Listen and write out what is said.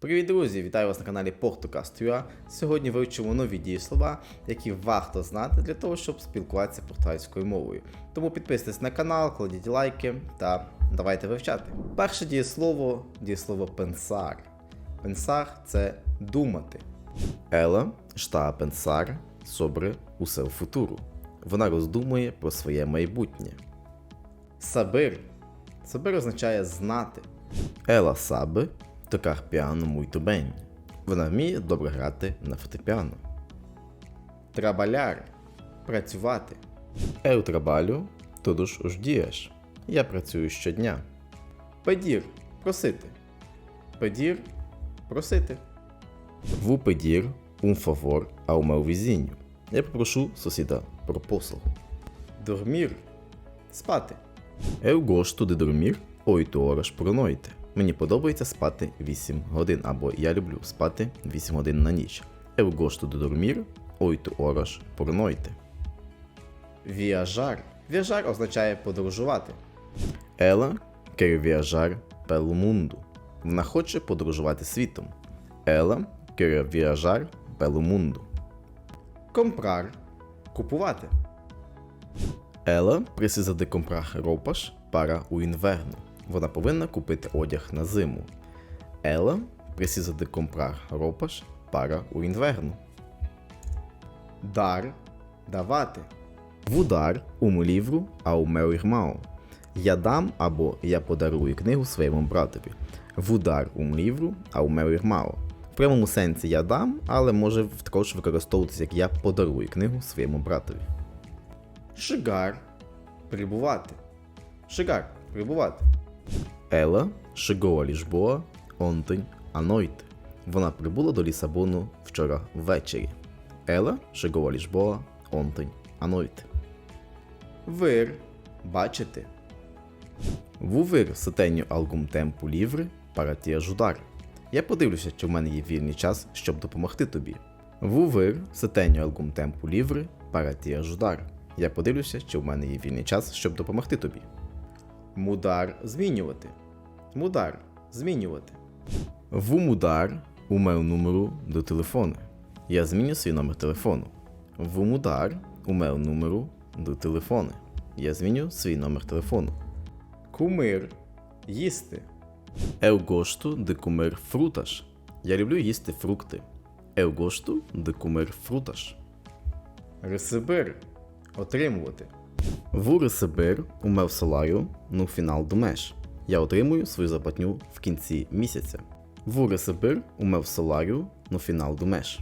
Привіт, друзі! Вітаю вас на каналі Portocast.ua. Сьогодні вивчимо нові дієслова, які варто знати для того, щоб спілкуватися португальською мовою. Тому підписуйтесь на канал, кладіть лайки та давайте вивчати. Перше дієслово дієслово pensar. Pensar – це думати. Ела está pensar sobre o seu futuro. Вона роздумує про своє майбутнє. Saber. Saber означає знати. Ela sabe tocar piano muito bem. Вона вміє добре грати на фортепіано. Trabalhar – працювати. Eu trabalho todos os dias. Я працюю щодня. Pedir – просити. Pedir – просити. Vou pedir um favor ao meu. Я попрошу сусіда про послугу. Dormir – спати. Eu gosto de dormir 8 horas por noite. Мені подобається спати 8 годин, або я люблю спати 8 годин на ніч. Eu gosto de dormir 8 horas por noite. Viajar. Viajar означає подорожувати. Ela quer viajar pelo mundo. Вона хоче подорожувати світом. Ela quer viajar pelo mundo. Comprar – купувати. Ela precisa de comprar roupas para o inverno. Вона повинна купити одяг на зиму. Ela precisa de comprar roupas para o inverno. Dar – давати. Vou dar um livro ao. Я дам або я подарую книгу своєму братові. Vou dar um livro ao. В прямому сенсі я дам, але може також використовуватися як я подарую книгу своєму братові. Chegar – прибувати. Chegar – прибувати. A Lisboa ontem à noite. Вона прибула до Лісабону вчора ввечері. A Lisboa ontem à noite. Ver – бачити. Tenho algum tempo livre para te ajudar. Я подивлюся, чи в мене є вільний час, щоб допомогти тобі. Tenho algum tempo livre para te ajudar. Я подивлюся, чи в мене є вільний час, щоб допомогти тобі. Мудар змінювати. Мудар змінювати. Vou mudar o meu número do telefone. Я зміню свій номер телефону. Vou mudar o meu número do telefone. Я зміню свій номер телефону. Кумир їсти. Gosto de comer frutas. Я люблю їсти фрукти. Gosto de comer frutas. Receber отримувати. O meu salário no final do mês. Я отримую свою заплатню в кінці місяця. O meu salário no final do mês.